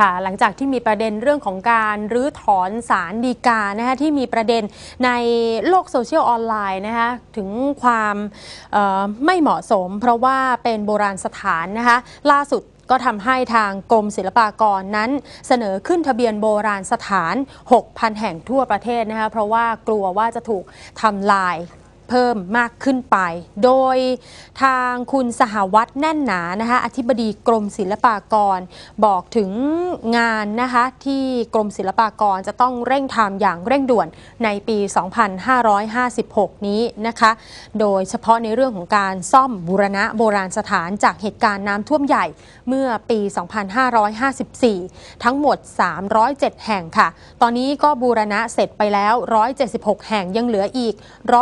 ค่ะ หลังจากที่มีประเด็นเรื่องของการรื้อถอนสารดีกานะคะที่มีประเด็นในโลกโซเชียลออนไลน์นะคะถึงความไม่เหมาะสม เพราะว่าเป็นโบราณสถานนะคะล่าสุดก็ทำให้ทางกรมศิลปากรนั้นเสนอขึ้นทะเบียนโบราณสถาน 6,000 แห่งทั่วประเทศนะคะเพราะว่ากลัวว่าจะถูกทำลาย เพิ่มมากขึ้นไป โดยทางคุณสหวัตแน่นหนานะคะอธิบดีกรมศิลปากร บอกถึงงานนะคะที่กรมศิลปากรจะต้องเร่งทำอย่างเร่งด่วนในปี 2556 นี้นะคะ โดยเฉพาะในเรื่องของการซ่อมบูรณะโบราณสถานจากเหตุการณ์น้ำท่วมใหญ่เมื่อปี 2554 ทั้งหมด 307 แห่งค่ะ ตอนนี้ก็บูรณะเสร็จไปแล้ว 176 แห่งยังเหลืออีก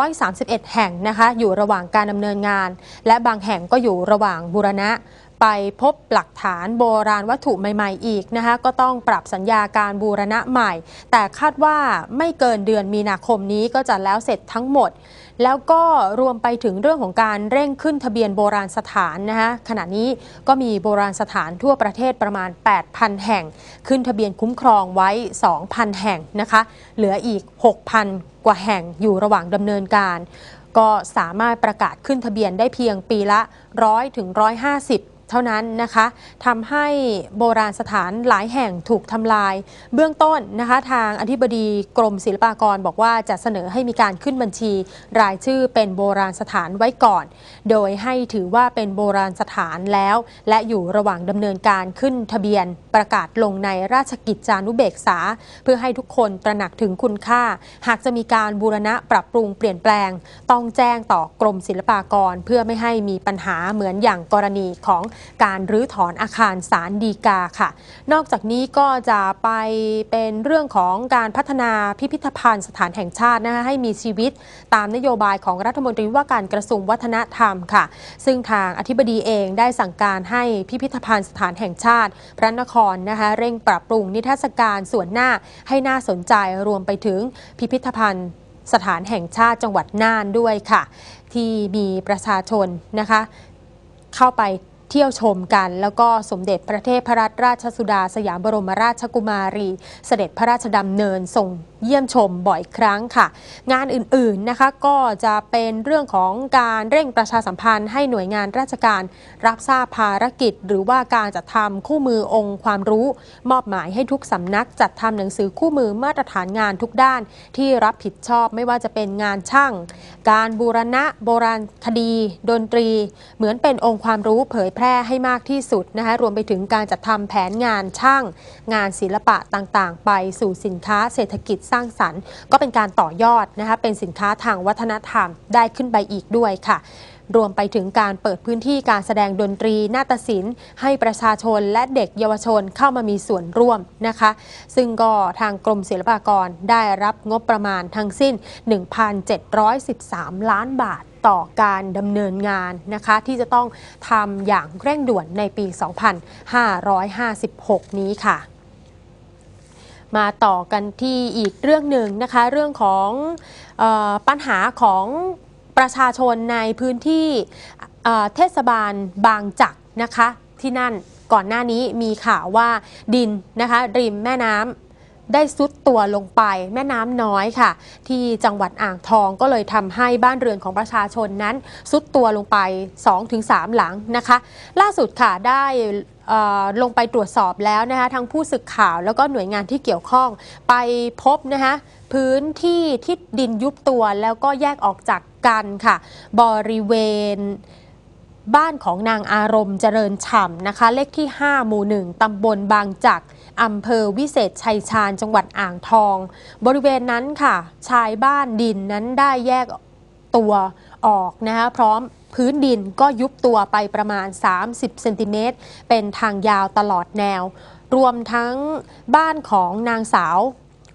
131แห่งนะคะอยู่ระหว่างการดำเนินงาน และบางแห่งก็อยู่ระหว่างบูรณะ ไปพบหลักฐานโบราณวัตถุใหม่ๆอีกนะคะก็ต้องปรับสัญญาการบูรณะใหม่ แต่คาดว่าไม่เกินเดือนมีนาคมนี้ก็จะแล้วเสร็จทั้งหมด แล้วก็รวมไปถึงเรื่องของการเร่งขึ้นทะเบียนโบราณสถานนะคะขณะนี้ก็มีโบราณสถานทั่วประเทศประมาณ 8,000 แห่ง ขึ้นทะเบียนคุ้มครองไว้ 2,000 แห่งนะคะเหลืออีก 6,000กว่าแห่งอยู่ระหว่างดำเนินการ ก็สามารถประกาศขึ้นทะเบียนได้เพียงปีละ 100ถึง150 เท่านั้นนะคะทำให้โบราณสถานหลายแห่งถูกทำลาย เบื้องต้นนะคะทางอธิบดีกรมศิลปากรบอกว่าจะเสนอให้มีการขึ้นบัญชี รายชื่อเป็นโบราณสถานไว้ก่อน โดยให้ถือว่าเป็นโบราณสถานแล้ว และอยู่ระหว่างดำเนินการขึ้นทะเบียนประกาศลงในราชกิจจานุเบกษา เพื่อให้ทุกคนตระหนักถึงคุณค่า หากจะมีการบูรณะปรับปรุงเปลี่ยนแปลง ต้องแจ้งต่อกรมศิลปากร เพื่อไม่ให้มีปัญหาเหมือนอย่างกรณีของการรื้อถอนอาคารสารดีกาค่ะ นอกจากนี้ก็จะไปเป็นเรื่องของการพัฒนาพิพิธภัณฑ์สถานแห่งชาตินะคะให้มีชีวิตตามนโยบายของรัฐมนตรีว่าการกระทรวงวัฒนธรรมค่ะ ซึ่งทางอธิบดีเองได้สั่งการให้พิพิธภัณฑ์สถานแห่งชาติ พระนครนะคะเร่งปรับปรุงนิทรรศการส่วนหน้าให้น่าสนใจรวมไปถึงพิพิธภัณฑ์สถานแห่งชาติจังหวัดน่านด้วยค่ะ ที่มีประชาชนนะคะ เข้าไป เที่ยวชมกัน แล้วก็สมเด็จพระเทพรัตนราชสุดาสยามบรมราชกุมารี เสด็จพระราชดำเนินส่งเยี่ยมชมบ่อยครั้งค่ะ งานอื่นๆนะคะก็จะเป็นเรื่องของการเร่งประชาสัมพันธ์ให้หน่วยงานราชการรับทราบภารกิจ หรือว่าการจัดทำคู่มือองค์ความรู้ มอบหมายให้ทุกสำนักจัดทำหนังสือคู่มือมาตรฐานงานทุกด้าน ที่รับผิดชอบไม่ว่าจะเป็นงานช่าง การบูรณะโบราณคดี ดนตรี เหมือนเป็นองค์ความรู้เผยแพร่ให้มากที่สุดนะคะรวมไปถึงการจัดทำแผนงานช่าง งานศิลปะต่างๆ ไปสู่สินค้าเศรษฐกิจสร้างสรรค์ ก็เป็นการต่อยอดนะคะเป็นสินค้าทางวัฒนธรรมได้ขึ้นไปอีกด้วยค่ะรวมไปถึงการเปิดพื้นที่การแสดงดนตรี นาฏศิลป์ ให้ประชาชนและเด็กเยาวชนเข้ามามีส่วนร่วมนะคะ ซึ่งก็ทางกรมศิลปากรได้รับงบประมาณทั้งสิ้น 1,713 ล้านบาทต่อการดำเนินงานนะคะ ที่จะต้องทำอย่างเร่งด่วนในปี 2556 นี้ค่ะ มาต่อกันที่อีกเรื่องหนึ่งนะคะ เรื่องของออปัญหาของประชาชนในพื้นที่เทศบาลบางจักนะคะที่นั่นก่อนหน้านี้มีข่าวว่าดินนะคะริมแม่น้ำได้ซุดตัวลงไปแม่น้ำน้อยค่ะ ที่จังหวัดอ่างทองก็เลยทำให้บ้านเรือนของประชาชนนั้นซุดตัวลงไป 2-3 หลังนะคะ ล่าสุดค่ะได้ ลงไปตรวจสอบแล้วนะคะทั้งผู้สื่อข่าวแล้วก็หน่วยงานที่เกี่ยวข้องไปพบนะคะพื้นที่ที่ดินยุบตัวแล้วก็แยกออกจากกันค่ะ บริเวณบ้านของนางอารมณ์เจริญฉ่ำนะคะ เลขที่ 5 หมู่ 1 ตำบลบางจักอำเภอวิเศษชัยชาญจังหวัดอ่างทอง บริเวณนั้นค่ะ ชายบ้านดินนั้นได้แยกตัวออกนะคะพร้อม พื้นดินก็ยุบตัวไปประมาณ 30 เซนติเมตร เป็นทางยาวตลอดแนว รวมทั้งบ้านของนางสาว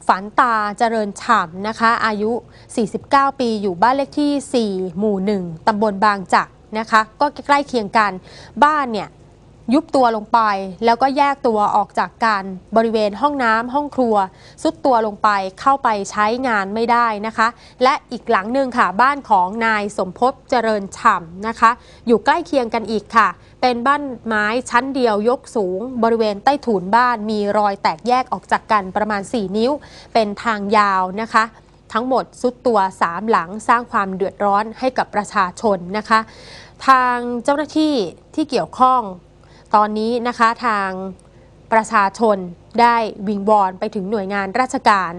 ฝันตาเจริญฉ่ำนะคะ อายุ 49 ปีอยู่บ้านเลขที่ 4 หมู่ 1 ตำบลบางจักนะคะ ก็ใกล้เคียงกัน บ้านเนี่ย ยุบตัวลงไป แล้วก็แยกตัวออกจากกันบริเวณห้องน้ำห้องครัวซุดตัวลงไปเข้าไปใช้งานไม่ได้นะคะ และอีกหลังหนึ่งค่ะบ้านของนายสมภพเจริญฉ่ำนะคะ อยู่ใกล้เคียงกันอีกค่ะ เป็นบ้านไม้ชั้นเดียวยกสูง บริเวณใต้ถุนบ้านมีรอยแตกแยกออกจากกันประมาณ 4 นิ้ว เป็นทางยาวนะคะทั้งหมดซุดตัว 3 หลังสร้างความเดือดร้อนให้กับประชาชนนะคะ ทางเจ้าหน้าที่ที่เกี่ยวข้อง ตอนนี้นะคะทางประชาชนได้วิงวอนไปถึงหน่วยงานราชการ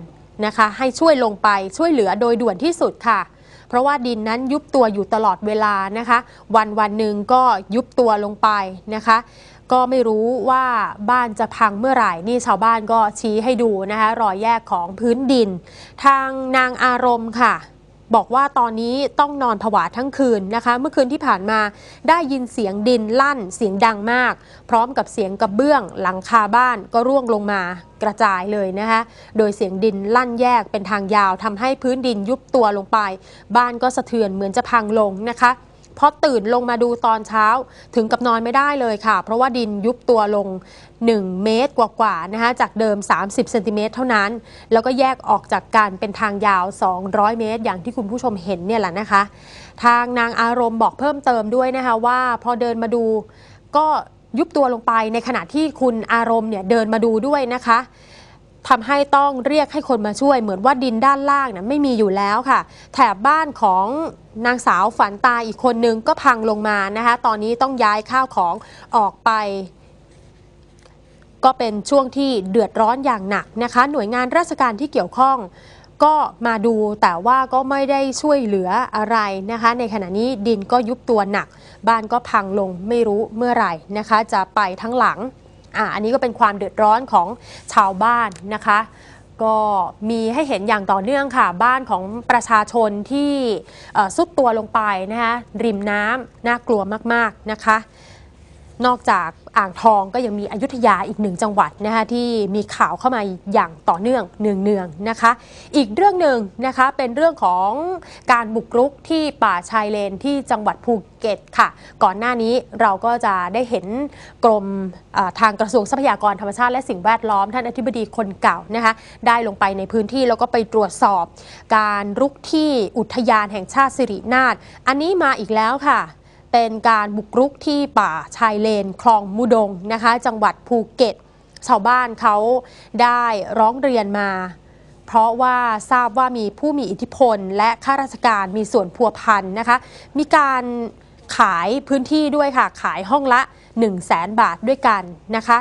นะคะ ให้ช่วยลงไปช่วยเหลือโดยด่วนที่สุดค่ะ เพราะว่าดินนั้นยุบตัวอยู่ตลอดเวลานะคะ วันวันหนึ่งก็ยุบตัวลงไปนะคะ ก็ไม่รู้ว่าบ้านจะพังเมื่อไหร่นี่ชาวบ้านก็ชี้ให้ดูนะคะ รอยแยกของพื้นดิน ทางนางอารมณ์ค่ะ บอกว่าตอนนี้ต้องนอนผวาทั้งคืนนะคะ เมื่อคืนที่ผ่านมาได้ยินเสียงดินลั่นเสียงดังมาก พร้อมกับเสียงกระเบื้องหลังคาบ้านก็ร่วงลงมากระจายเลยนะคะโดยเสียงดินลั่นแยกเป็นทางยาวทำให้พื้นดินยุบตัวลงไป บ้านก็สะเทือนเหมือนจะพังลงนะคะ พอตื่นลงมาดูตอนเช้าถึงกับนอนไม่ได้เลยค่ะ เพราะว่าดินยุบตัวลง 1 เมตรกว่าๆนะคะจากเดิม 30เซนติเมตรเท่านั้น แล้วก็แยกออกจากกันเป็นทางยาว 200 เมตร อย่างที่คุณผู้ชมเห็นเนี่ยแหละนะคะ ทางนางอารมณ์บอกเพิ่มเติมด้วยนะคะว่าพอเดินมาดูก็ยุบตัวลงไปในขณะที่คุณอารมณ์เนี่ยเดินมาดูด้วยนะคะ ทำให้ต้องเรียกให้คนมาช่วยเหมือนว่าดินด้านล่างนะไม่มีอยู่แล้วค่ะ แถบบ้านของนางสาวฝันตาอีกคนนึงก็พังลงมานะคะ ตอนนี้ต้องย้ายข้าวของออกไปก็เป็นช่วงที่เดือดร้อนอย่างหนักนะคะ หน่วยงานราชการที่เกี่ยวข้อง ก็มาดูแต่ว่าก็ไม่ได้ช่วยเหลืออะไรนะคะ ในขณะนี้ดินก็ยุบตัวหนัก บ้านก็พังลงไม่รู้เมื่อไหร่นะคะ จะไปทั้งหลัง อะอันนี้ก็เป็นความเดือดร้อนของชาวบ้านนะคะ ก็มีให้เห็นอย่างต่อเนื่องค่ะ บ้านของประชาชนที่ซุดตัวลงไปนะคะริมน้ำน่ากลัวมากๆนะคะ นอกจาก อ่างทองก็ยังมีอยุธยาอีกหนึ่งจังหวัดนะคะที่มีข่าวเข้ามาอย่างต่อเนื่องเนืองๆนะคะ อีกเรื่องหนึ่งนะคะเป็นเรื่องของการบุกรุกที่ป่าชายเลนที่จังหวัดภูเก็ตค่ะ ก่อนหน้านี้เราก็จะได้เห็นกรมทางกระทรวงทรัพยากรธรรมชาติและสิ่งแวดล้อมท่านอธิบดีคนเก่านะคะได้ลงไปในพื้นที่แล้วก็ไปตรวจสอบ การรุกที่อุทยานแห่งชาติสิรินาถอันนี้มาอีกแล้วค่ะ เป็นการบุกรุกที่ป่าชายเลน คลองมุดงนะคะ จังหวัดภูเก็ต ชาวบ้านเขาได้ร้องเรียนมา เพราะว่าทราบว่ามีผู้มีอิทธิพล และข้าราชการมีส่วนพัวพันนะคะ มีการขายพื้นที่ด้วยค่ะ ขายห้องละ 1 0 0 0 0แสนบาทด้วยกันนะคะ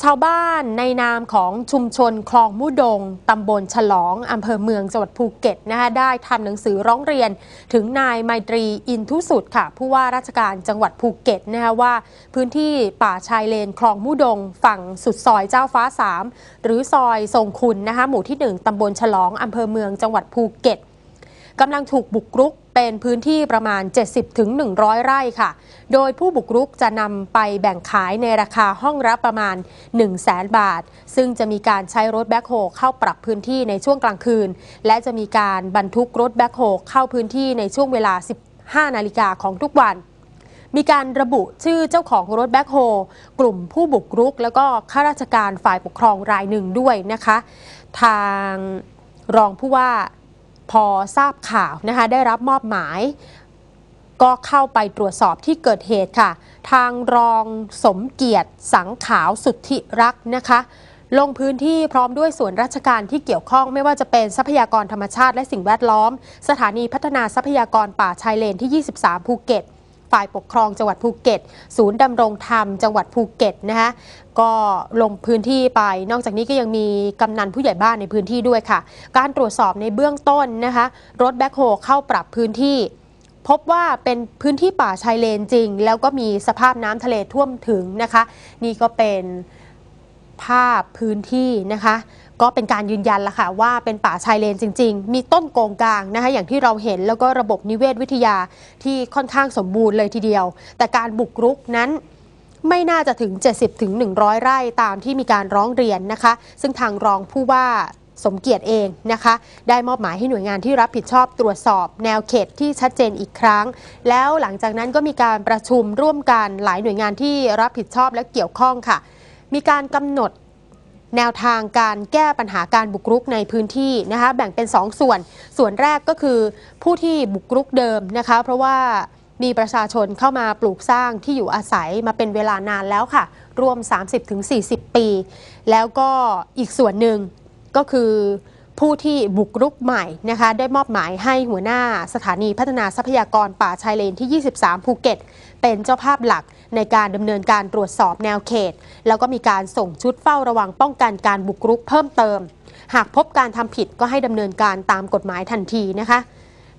ชาวบ้านในนามของชุมชนคลองมุดง ตำบลฉลอง อำเภอเมืองจังหวัดภูเก็ตนะคะได้ทำหนังสือร้องเรียน ถึงนายไมตรีอินทุสุดค่ะ ผู้ว่าราชการจังหวัดภูเก็ตนะคะว่า พื้นที่ป่าชายเลนคลองมุดง ฝั่งสุดซอยเจ้าฟ้า 3 หรือซอยทรงคุณนะคะหมู่ที่ 1 ตำบลฉลอง อำเภอเมืองจังหวัดภูเก็ต กำลังถูกบุกรุกเป็นพื้นที่ประมาณ 70-100 ไร่ค่ะ โดยผู้บุกรุกจะนำไปแบ่งขายในราคาห้องละประมาณ 1 0 0 0 0แบาท ซึ่งจะมีการใช้รถแบ็คโฮเข้าปรับพื้นที่ในช่วงกลางคืน และจะมีการบรรทุกรถแบ็คโฮเข้าพื้นที่ในช่วงเวลา 15 นาฬิกาของทุกวันมีการระบุชื่อเจ้าของรถแบ็คโฮกลุ่มผู้บุกรุก แล้วก็ข้าราชการฝ่ายปกครองรายหนึ่งด้วยนะคะ ทางรองผู้ว่า พอทราบข่าวนะคะได้รับมอบหมาย ก็เข้าไปตรวจสอบที่เกิดเหตุค่ะ ทางรองสมเกียรติสังขาวสุทธิรักษ์นะคะลงพื้นที่พร้อมด้วยส่วนราชการที่เกี่ยวข้องไม่ว่าจะเป็นทรัพยากรธรรมชาติและสิ่งแวดล้อม สถานีพัฒนาทรัพยากรป่าชายเลนที่ 23 ภูเก็ต ฝ่ายปกครองจังหวัดภูเก็ต ศูนย์ดำรงธรรมจังหวัดภูเก็ตนะคะก็ลงพื้นที่ไป นอกจากนี้ก็ยังมีกำนันผู้ใหญ่บ้านในพื้นที่ด้วยค่ะ การตรวจสอบในเบื้องต้นนะคะรถแบ็คโฮเข้าปรับพื้นที่ พบว่าเป็นพื้นที่ป่าชายเลนจริง แล้วก็มีสภาพน้ำทะเลท่วมถึงนะคะ นี่ก็เป็นภาพพื้นที่นะคะ ก็เป็นการยืนยันละค่ะว่าเป็นป่าชายเลนจริง ๆ มีต้นโกงกลางนะคะอย่างที่เราเห็นแล้วก็ระบบนิเวศวิทยาที่ค่อนข้างสมบูรณ์เลยทีเดียว แต่การบุกรุกนั้นไม่น่าจะถึง 70ถึง100 ไร่ตามที่มีการร้องเรียนนะคะ ซึ่งทางรองผู้ว่าสมเกียรติเองนะคะ ได้มอบหมายให้หน่วยงานที่รับผิดชอบตรวจสอบแนวเขตที่ชัดเจนอีกครั้ง แล้วหลังจากนั้นก็มีการประชุมร่วมกันหลายหน่วยงานที่รับผิดชอบและเกี่ยวข้องค่ะ มีการกำหนด แนวทางการแก้ปัญหาการบุกรุกในพื้นที่นะคะแบ่งเป็น2ส่วน ส่วนแรกก็คือผู้ที่บุกรุกเดิมนะคะเพราะว่ามีประชาชนเข้ามาปลูกสร้างที่อยู่อาศัยมาเป็นเวลานานแล้วค่ะ รวม 30-40 ปี แล้วก็อีกส่วนหนึ่งก็คือผู้ที่บุกรุกใหม่นะคะได้มอบหมายให้หัวหน้าสถานีพัฒนาทรัพยากรป่าชายเลนที่ 23 ภูเก็ต เป็นเจ้าภาพหลักในการดำเนินการตรวจสอบแนวเขต แล้วก็มีการส่งชุดเฝ้าระวังป้องกันการบุกรุกเพิ่มเติม หากพบการทำผิดก็ให้ดำเนินการตามกฎหมายทันทีนะคะ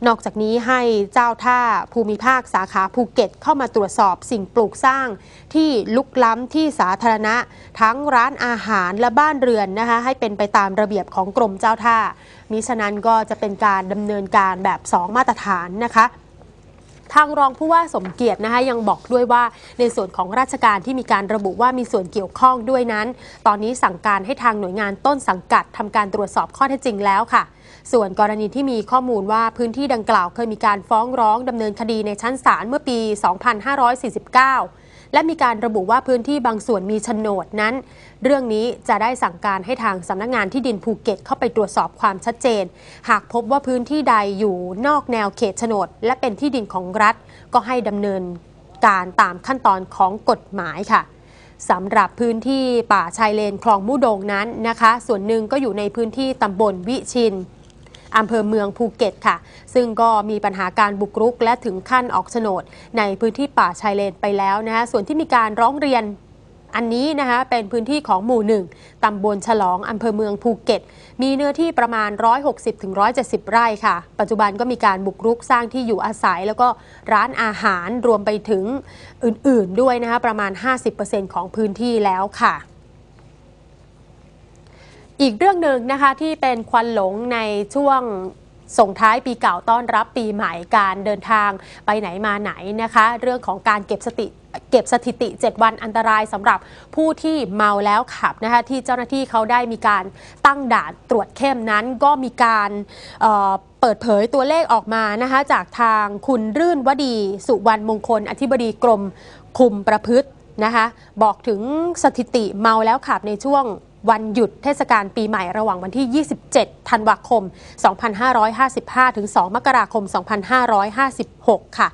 นอกจากนี้ให้เจ้าท่าภูมิภาคสาขาภูเก็ต เข้ามาตรวจสอบสิ่งปลูกสร้าง ที่ลุกล้ำที่สาธารณะ ทั้งร้านอาหารและบ้านเรือนนะคะให้เป็นไปตามระเบียบของกรมเจ้าท่ามิฉะนั้นก็จะเป็นการดำเนินการแบบ 2 มาตรฐานนะคะ ทางรองผู้ว่าสมเกียรตินะคะยังบอกด้วยว่าในส่วนของราชการที่มีการระบุว่ามีส่วนเกี่ยวข้องด้วยนั้น ตอนนี้สั่งการให้ทางหน่วยงานต้นสังกัดทำการตรวจสอบข้อเท็จจริงแล้วค่ะ ส่วนกรณีที่มีข้อมูลว่าพื้นที่ดังกล่าวเคยมีการฟ้องร้องดำเนินคดีในชั้นศาลเมื่อปี 2549 และมีการระบุว่าพื้นที่บางส่วนมีโฉนดนั้น เรื่องนี้จะได้สั่งการให้ทางสำนักงานที่ดินภูเก็ตเข้าไปตรวจสอบความชัดเจน หากพบว่าพื้นที่ใดอยู่นอกแนวเขตโฉนด และเป็นที่ดินของรัฐ ก็ให้ดำเนินการตามขั้นตอนของกฎหมายค่ะสำหรับพื้นที่ป่าชายเลนคลองมุดงนั้นนะคะ ส่วนหนึ่งก็อยู่ในพื้นที่ตำบลวิชิน อำเภอเมืองภูเก็ตค่ะ ซึ่งก็มีปัญหาการบุกรุก และถึงขั้นออกโฉนด ในพื้นที่ป่าชายเลนไปแล้วนะคะส่วนที่มีการร้องเรียนอันนี้นะคะเป็นพื้นที่ของหมู่หนึ่งตำบลฉลองอำเภอเมืองภูเก็ต มีเนื้อที่ประมาณ 160-170 ไร่ค่ะ ปัจจุบันก็มีการบุกรุกสร้างที่อยู่อาศัย แล้วก็ร้านอาหารรวมไปถึงอื่นๆด้วยนะคะประมาณ 50%ของพื้นที่แล้วค่ะ อีกเรื่องหนึ่งนะคะที่เป็นควันหลงในช่วงส่งท้ายปีเก่าต้อนรับปีใหม่การเดินทางไปไหนมาไหนนะคะ เรื่องของการเก็บสติเก็บสถิติ 7 วันอันตรายสำหรับผู้ที่เมาแล้วขับนะคะที่เจ้าหน้าที่เขาได้มีการตั้งด่านตรวจเข้มนั้นก็มีการเเปิดเผยตัวเลขออกมานะคะจากทางคุณรื่นวดีสุวรรณมงคล อธิบดีกรมคุมประพฤตินะคะบอกถึงสถิติเมาแล้วขับในช่วง วันหยุดเทศกาลปีใหม่ระหว่างวันที่ 27 ธันวาคม 2555 ถึง 2 มกราคม 2556 ค่ะ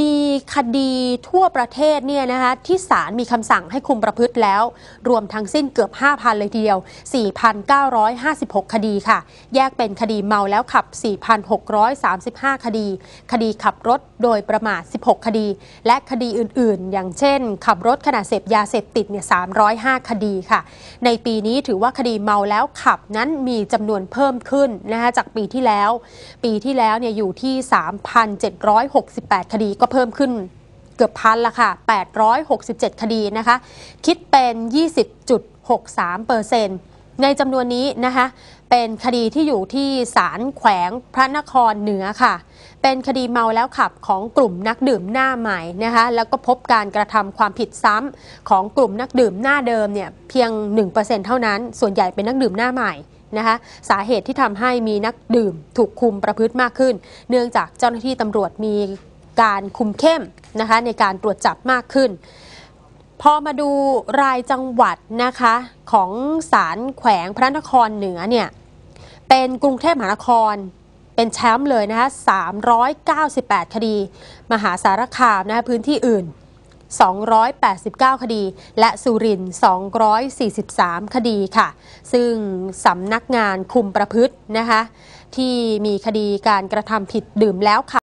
มีคดีทั่วประเทศเนี่ยนะคะที่ศาลมีคำสั่งให้คุมประพฤติแล้ว รวมทั้งสิ้นเกือบ 5,000 เลยทีเดียว 4,956 คดีค่ะ แยกเป็นคดีเมาแล้วขับ 4,635 คดี คดีขับรถโดยประมาท 16 คดี และคดีอื่นๆ อย่างเช่น ขับรถขณะเสพยาเสพติดเนี่ย305 คดีค่ะ ในปีนี้ถือว่าคดีเมาแล้วขับนั้นมีจำนวนเพิ่มขึ้นนะคะจากปีที่แล้ว ปีที่แล้วเนี่ยอยู่ที่ 3,768 คดีก็เพิ่มขึ้นเกือบพันละค่ะ 867 คดีนะคะ คิดเป็น 20.63เปอร์เซ็นต์ในจำนวนนี้นะคะ เป็นคดีที่อยู่ที่ศาลแขวงพระนครเหนือค่ะ เป็นคดีเมาแล้วขับของกลุ่มนักดื่มหน้าใหม่นะคะ แล้วก็พบการกระทำความผิดซ้ำของกลุ่มนักดื่มหน้าเดิมเนี่ยเพียง 1%เท่านั้น ส่วนใหญ่เป็นนักดื่มหน้าใหม่นะคะสาเหตุที่ทำให้มีนักดื่มถูกคุมประพฤติมากขึ้น เนื่องจากเจ้าหน้าที่ตำรวจมี การคุมเข้มนะคะในการตรวจจับมากขึ้น พอมาดูรายจังหวัดนะคะของศาลแขวงพระนครเหนือเนี่ยเป็นกรุงเทพมหานครเป็นแชมป์เลยนะคะ398 คดี มหาสารคามนะคะพื้นที่อื่น 289 คดี และสุรินทร์243 คดีค่ะ ซึ่งสำนักงานคุมประพฤตินะคะที่มีคดีการกระทำผิดดื่มแล้วค่ะ